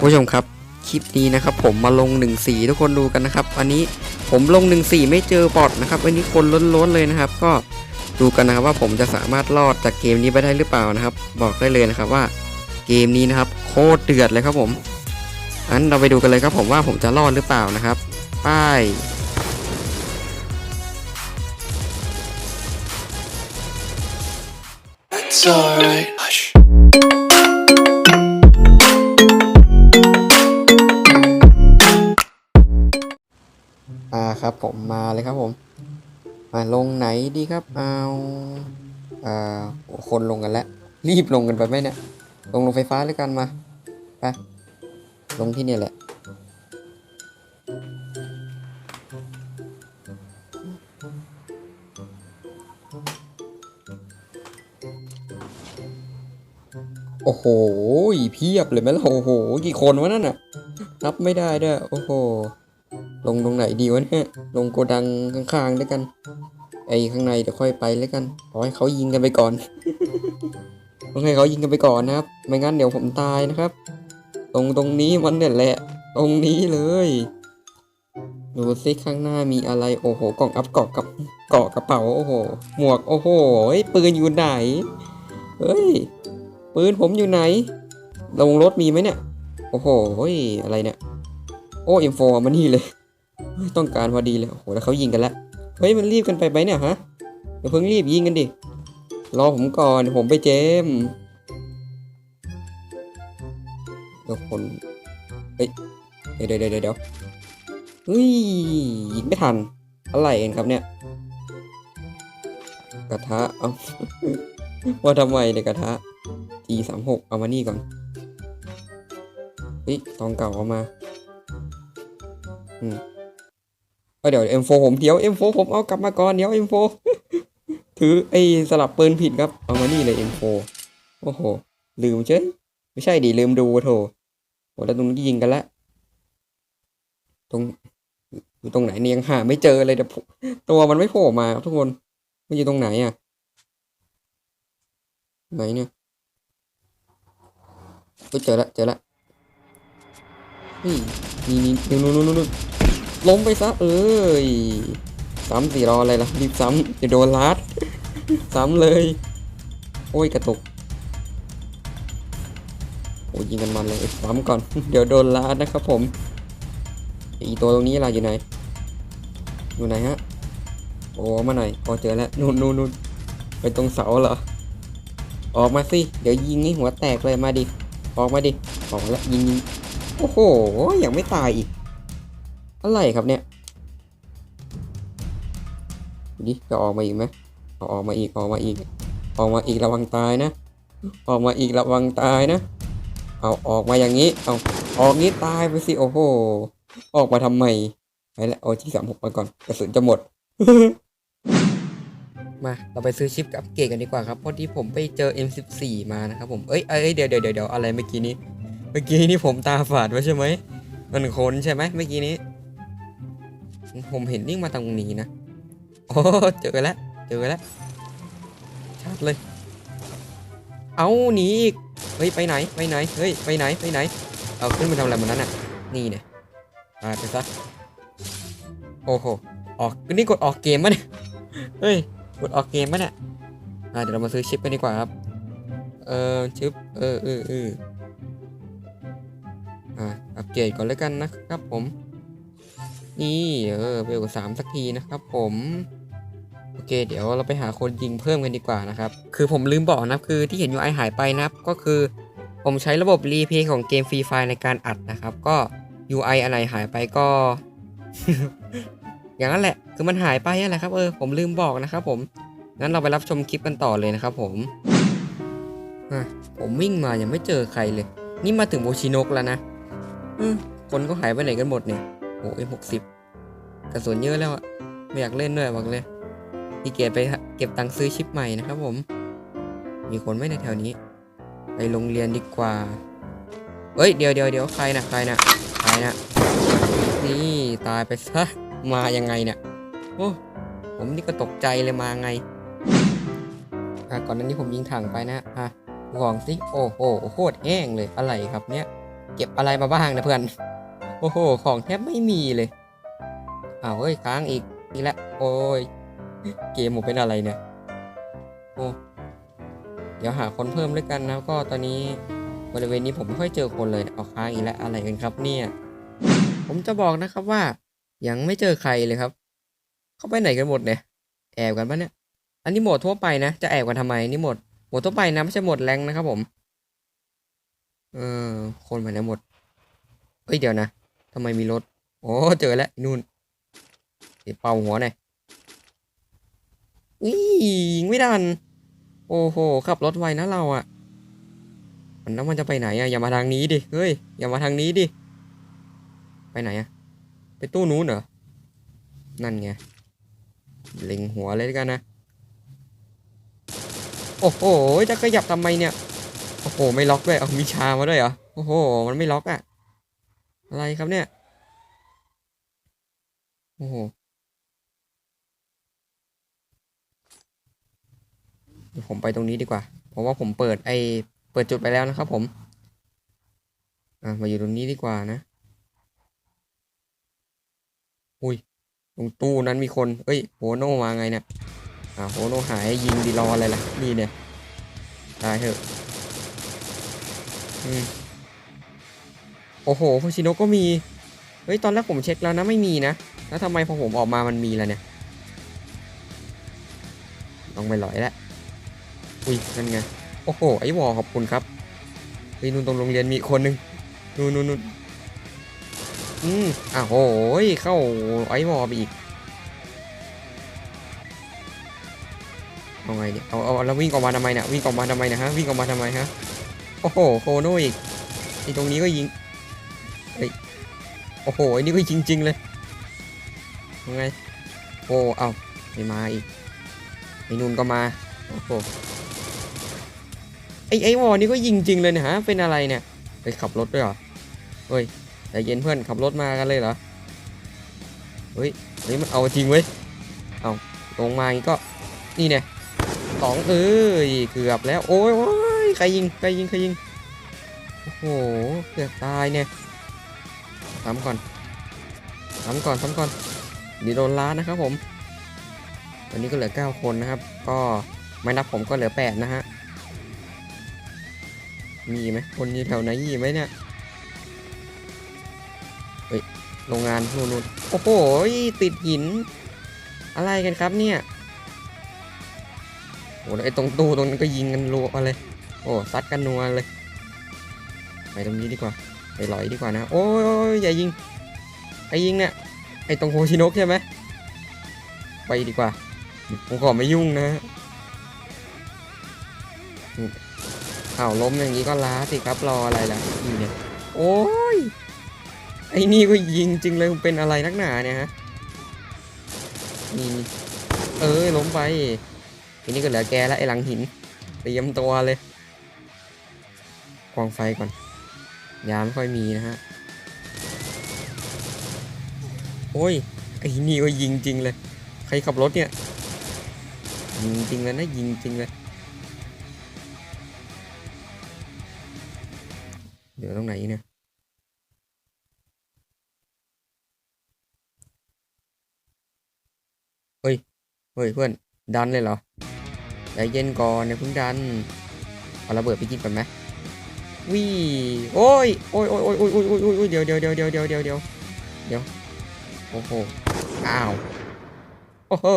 คุณผู้ชมครับคลิปนี้นะครับผมมาลง1นสีทุกคนดูกันนะครับอันนี้ผมลง1นสีไม่เจอบอทนะครับอันนี้คนล้นๆเลยนะครับ ก็ดูกันนะครับว่าผมจะสามารถรอดจากเกมนี้ไปได้หรือเปล่านะครับ บอกได้เลยนะครับว่าเกมนี้นะครับโคตรเดือดเลยครับผมอันเราไปดูกันเลยครับผมว่าผมจะรอดหรือเปล่านะครับ ป้าย It's alright. ครับ ผมมาเลยครับผมมาลงไหนดีครับเอาอ่าโอ้คนลงกันแล้วรีบลงกันไปไหมเนี่ยลงลงไฟฟ้าด้วยกันมาไปลงที่เนี่ยแหละโอ้โหเพียบเลยไหมล่ะโอ้โห กี่คนวะนั่นน่ะ นับไม่ได้ด้วย โอ้โห ลงตรงไหนดีวะเนี่ย ลงโกดังข้างๆด้วยกัน ไอ้ข้างในเดี๋ยวค่อยไปแล้วกันขอให้เขายิงกันไปก่อนต้องให้เขายิงกันไปก่อนนะครับ ไม่งั้นเดี๋ยวผมตายนะครับ ตรงตรงนี้มันเนี่ยแหละ ตรงนี้เลยดูซิข้างหน้ามีอะไร โอ้โห กล่องอัพเกาะกับเกาะกระเป๋า โอ้โห หมวก โอ้โหเฮ้ยปืนอยู่ไหน เฮ้ย ปืนผมอยู่ไหน ลงรถมีไหมเนี่ย โอ้โหเฮ้ยอะไรเนี่ย โอ้เอ็มโฟมานี่เลย ต้องการพอดีเลย โอ้โห แล้วเขายิงกันล้วเฮ้ย มันรีบกันไปไหมเนี่ยฮะเดี๋ยวเพิ่งรีบยิงกันดิ รอผมก่อนผมไปเจมส์เดี๋ยวคน เฮ้ยเดี๋ยวเดี๋ยวเดี๋ยวเดี๋ยวเฮ้ย ยิงไม่ทัน อะไรเองครับเนี่ย กระทะ เอาว่าทำไมเนี่ยกระทะ G สามหกเอามานี่ก่อน เฮ้ย ตองเก่าเอามา อืม เดี๋ยว M4 ผมเดี๋ยว M4 ผมเอากลับมาก่อนเดี๋ยว M4 ถือไอ้สลับปืนผิดครับ เอามานี่เลย M4 โอ้โห ลืมเฉยไม่ใช่ดิลืมดูโถโอ้แล้วตรงนี้ยิงกันละตรงอยู่ตรงไหนเนี่ยยังหาไม่เจอเลยแต่ตัวมันไม่โผล่มาครับทุกคนมันอยู่ตรงไหนอะ ไหนเนี่ยเฮ้ยเจอละเจอละนี่นี่นู่นู่นนู่นนู่น ล้มไปซะเอ้ยซ้ำสี่รออะไรล่ะรีบซ้ำจะโดนลัดซ้ำเลย โอ้ยกระตุกโอ้ยยิงกันมันเลยซ้ำก่อน เดี๋ยวโดนลัดนะครับผม อีตัวตรงนี้ล่ะอยู่ไหน อยู่ไหนฮะ โอ้มาหน่อยพอเจอแล้วนู่นนู่นนู่นไปตรงเสาเหรอ ออกมาสิ เดี๋ยวยิงให้หัวแตกเลยมาดิ ออกมาดิ ออกมาแล้วยิง โอ้โห ยังไม่ตายอีก อะไรครับเนี่ยดิจะออกมาอีกไหมออกมาอีกออกมาอีก ออกมาอีกระวังตายนะ ออกมาอีกระวังตายนะ เอาออกมาอย่างนี้ เอาออกนี้ตายไปสิโอ้โห ออกมาทำไมไปแล้วเอาที่สามหกมาก่อนกระสุนจะหมด มาเราไปซื้อชิปกับเกตกันดีกว่าครับเพราะที่ผมไปเจอ M14 มานะครับผมเอ้ยเอ้ยเดี๋ยวเดี๋ยวเดี๋ยวอะไรเมื่อกี้นี้ เมื่อกี้นี้ผมตาฝาดไว้ใช่ไหมมันคนใช่ไหมเมื่อกี้นี้ ผมเห็นนิ่งมาตรงนี้นะ โอ้เจอแล้ว เจอแล้วชัดเลย เอาหนีอีก เฮ้ย ไปไหน ไปไหน เฮ้ย ไปไหน ไปไหน เอาขึ้นมาทำอะไรมันนั้นอะ นี่เนี่ยตายไปซะ โอ้โห ออก นี่กดออกเกมมะเนี่ย เฮ้ย กดออกเกมปะเนี่ยอ่าเดี๋ยวเรามาซื้อชิปกันดีกว่าครับ เออชิป เออเออเอออ่า อัปเกรดก่อนแล้วกันนะครับผม นี่เออเบลสามสักทีนะครับผมโอเค เดี๋ยวเราไปหาคนยิงเพิ่มกันดีกว่านะครับ คือผมลืมบอกนะคือที่เห็น UI หายไปนะครับก็คือผมใช้ระบบรีเพย์ของเกมฟรีไฟในการอัดนะครับ ก็ UI อันไหนหายไปก็ อย่างนั้นแหละ คือมันหายไปนั่นแหละครับเออผมลืมบอกนะครับผมงั้นเราไปรับชมคลิปกันต่อเลยนะครับผมผมวิ่งมายังไม่เจอใครเลย นี่มาถึงโมชินกแล้วนะคนก็หายไปไหนกันหมดเนี่ย โอ้ยหกสิบกระสุนเยอะแล้วอะไม่อยากเล่นด้วยบอกเลยพี่เกียไปเก็บตังค์ซื้อชิปใหม่นะครับผม มีคนไหมในแถวนี้ ไปโรงเรียนดีกว่า เฮ้ยเดี๋ยวเดี๋ยวเดี๋ยวใครนะใครนะใครนะนี่ตายไปซะมายังไงเนี่ยโอ้ผมนี่ก็ตกใจเลยมาไงอะก่อนหน้านี้ผมยิงถังไปนะอะลองสิโอ้โหโคตรแห้งเลยอะไรครับเนี่ยเก็บอะไรมาบ้างนะเพื่อน โอ้โห ของแทบไม่มีเลยอ้าวเฮ้ยค้างอีกนี่แหละโอ้ย เกมผมเป็นอะไรเนี่ย โอ้ เดี๋ยวหาคนเพิ่มด้วยกันนะ ก็ตอนนี้บริเวณนี้ผมไม่ค่อยเจอคนเลย เอาค้างอีกแล้วอะไรกันครับเนี่ย ผมจะบอกนะครับว่า ยังไม่เจอใครเลยครับ เข้าไปไหนกันหมดเนี่ย แอบกันปะเนี่ย อันนี้โหมดทั่วไปนะ จะแอบกันทำไมนี่โหมด โหมดทั่วไปนะไม่ใช่โหมดแรงนะครับผม เออ คนไปไหนหมด เอ้ยเดี๋ยวนะำไมมีรถ โอ้เจอแล้วนู่นเดี๋ยวเป่าหัวหน่อยอุ้ยยิงไม่ดัน โอ้โห ขับรถไวนะเราอะมันน้ำมันจะไปไหนอะอย่ามาทางนี้ดิ เฮ้ย อย่ามาทางนี้ดิ ไปไหนอะไปตู้นู้นเหรอ นั่นไง เล็งหัวเลยกันนะ โอ้โห จะขยับทำไมเนี่ย โอ้โห ไม่ล็อกด้วย เอามีชามาด้วยเหรอ โอ้โห มันไม่ล็อกอะ อะไรครับเนี่ย โอ้โหผมไปตรงนี้ดีกว่า เพราะว่าผมเปิดไอเปิดจุดไปแล้วนะครับ ผมอะมาอยู่ตรงนี้ดีกว่านะอุ้ยตรงตู้นั้นมีคน เอ้ยโหโนมาไงเนี่ยอ่าโหโนหายยิงดีรออะไรล่ะนี่เนี่ยตายเถอะอืม โอ้โหโคชิโนก็มี เฮ้ย ตอนแรกผมเช็คแล้วนะไม่มีนะ แล้วทำไมพอผมออกมามันมีแล่ะเนี่ย ต้องไปลอยแล้ว อุ้ย นั่นไง โอ้โห ไอ้วอขอบคุณครับเฮ้ยนู่นตรงโรงเรียนมีคนนึงนู่นนู่นนู่นอืมอะโหยเข้าไอ้วอไปอีก เอาไงเนี่ย เอาเอาแล้ววิ่งออกมาทำไมเนี่ย วิ่งออกมาทำไมนะฮะ วิ่งออกมาทำไมฮะ โอ้โห โคโน่อีกไอ้ตรงนี้ก็ยิง เฮ้ย โอ้โหไอ้นี่ก็จริง ๆ เลยยังไง โอ้ เอาไม่มาอีกไอ้นุ่นก็มา โอ้โห ไอ้ไอ้วอนี่ก็ยิงจริงเลยนี่ยฮะ เป็นอะไรเนี่ย ไปขับรถด้วยเหรอ เฮ้ยใจเย็นเพื่อนขับรถมากันเลยเหรอ เฮ้ย เฮ้ยมันเอาจริงเว้ย เอาลงมางี้ก็ นี่เนี่ยสองเอ้ย เกือบแล้ว โอ้ยใครยิง ใครยิง ใครยิง โอ้โห เกือบตายเนี่ย ซ้ำก่อนซ้ำก่อนซ้ำก่อนเดียวโดนล้านะครับผม ตอนนี้ก็เหลือ 9 คนนะครับ ก็ไม่นับผมก็เหลือ 8 นะฮะ มีไหมคนอยู่แถวไหนมีไหมเนี่ยเฮ้ยโรงงานนู่นนู่นโอ้โหติดหิน อะไรกันครับเนี่ยโอ้แล้ไอ้ตรงตู้ตรงนั้นก็ยิงกันรัวเลย โอ้ซัดกันนัวเลย ไปตรงนี้ดีกว่า ไปลอยดีกว่านะ โอ้ยอย่ายิงไอ้ยิงเนี่ยไอ้ตรงโฮชินะใช่ไหมไปดีกว่าผมขอไม่ยุ่งนะอ้าวล้มอย่างนี้ก็ล้าสิครับรออะไรล่ะนี่เนี่ยโอ้ยไอ้นี่ก็ยิงจริงเลยเป็นอะไรนักหนาเนี่ยฮะนี่เอ้ยล้มไปทีนี้ก็เหลือแกแล้วไอ้หลังหินเตรียมตัวเลยกองไฟก่อน ยาไม่ค่อยมีนะฮะ โอ้ย ไอ้นี่ก็ยิงจริงเลย ใครขับรถเนี่ย ยิงจริงเลยนะ ยิงจริงเลย เดี๋ยวตรงไหนเนี่ยเฮ้ย เฮ้ยเพื่อน ดันเลยเหรอ ใจเย็นก่อนเนี่ยเพิ่งดัน เอาระเบิดไปกินก่อนไหม วิโอ้ยโอ้ยโอ้ยโอ้ยโอ้ยโอ้ยโอ้ยโอ้ยเดี๋ยวเดี๋ยวเดี๋ยวเดี๋ยวเดี๋ยวเดี๋ยวเดี๋ยวเดี๋ยวโอ้โหอ้าวโอ้โห